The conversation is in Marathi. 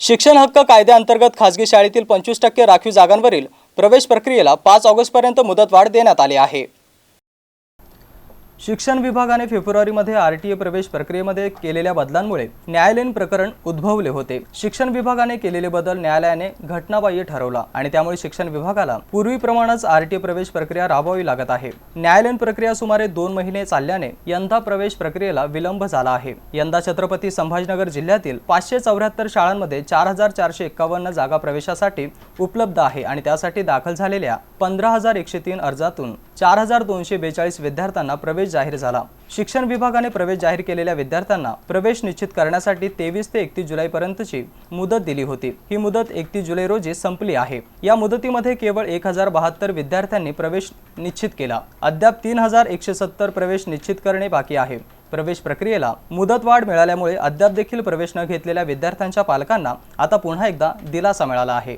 शिक्षण हक्क कायद्याअंतर्गत खासगी शाळेतील पंचवीस टक्के राखीव जागांवरील प्रवेश प्रक्रियेला पाच ऑगस्टपर्यंत मुदतवाढ देण्यात आली आहे. शिक्षण विभागाने फेब्रुवारीमध्ये आर टी ए प्रवेश प्रक्रियेमध्ये केलेल्या बदलांमुळे न्यायालयीन प्रकरण उद्भवले होते. शिक्षण विभागाने केलेले बदल न्यायालयाने घटनाबाह्य ठरवला आणि त्यामुळे शिक्षण विभागाला पूर्वीप्रमाणेच आर टी ए प्रवेश प्रक्रिया राबवावी लागत आहे. न्यायालयीन प्रक्रिया सुमारे दोन महिने चालल्याने यंदा प्रवेश प्रक्रियेला विलंब झाला आहे. यंदा छत्रपती संभाजीनगर जिल्ह्यातील पाचशे चौऱ्याहत्तर शाळांमध्ये चार हजार चारशे एक्कावन्न जागा प्रवेशासाठी उपलब्ध आहे आणि त्यासाठी दाखल झालेल्या पंधरा हजार एकशे तीन अर्जातून चार हजार दोनशे बेचाळीस विद्यार्थ्यांना प्रवेश प्रवेश जाहीर झाला. शिक्षण विभागाने प्रवेश जाहीर केलेल्या विद्यार्थ्यांना प्रवेश निश्चित करण्यासाठी तेवीस ते एकतीस जुलैपर्यंतची मुदत दिली होती. ही मुदत एकतीस जुलै रोजी संपली आहे. या मुदतीमध्ये केवळ एक हजार बहात्तर विद्यार्थ्यांनी प्रवेश निश्चित केला. अद्याप तीन हजार एकशे सत्तर प्रवेश निश्चित करणे बाकी आहे. प्रवेश प्रक्रियेला मुदतवाढ मिळाल्यामुळे अद्याप देखील प्रवेश न घेतलेल्या विद्यार्थ्यांच्या पालकांना आता पुन्हा एकदा दिलासा मिळाला आहे.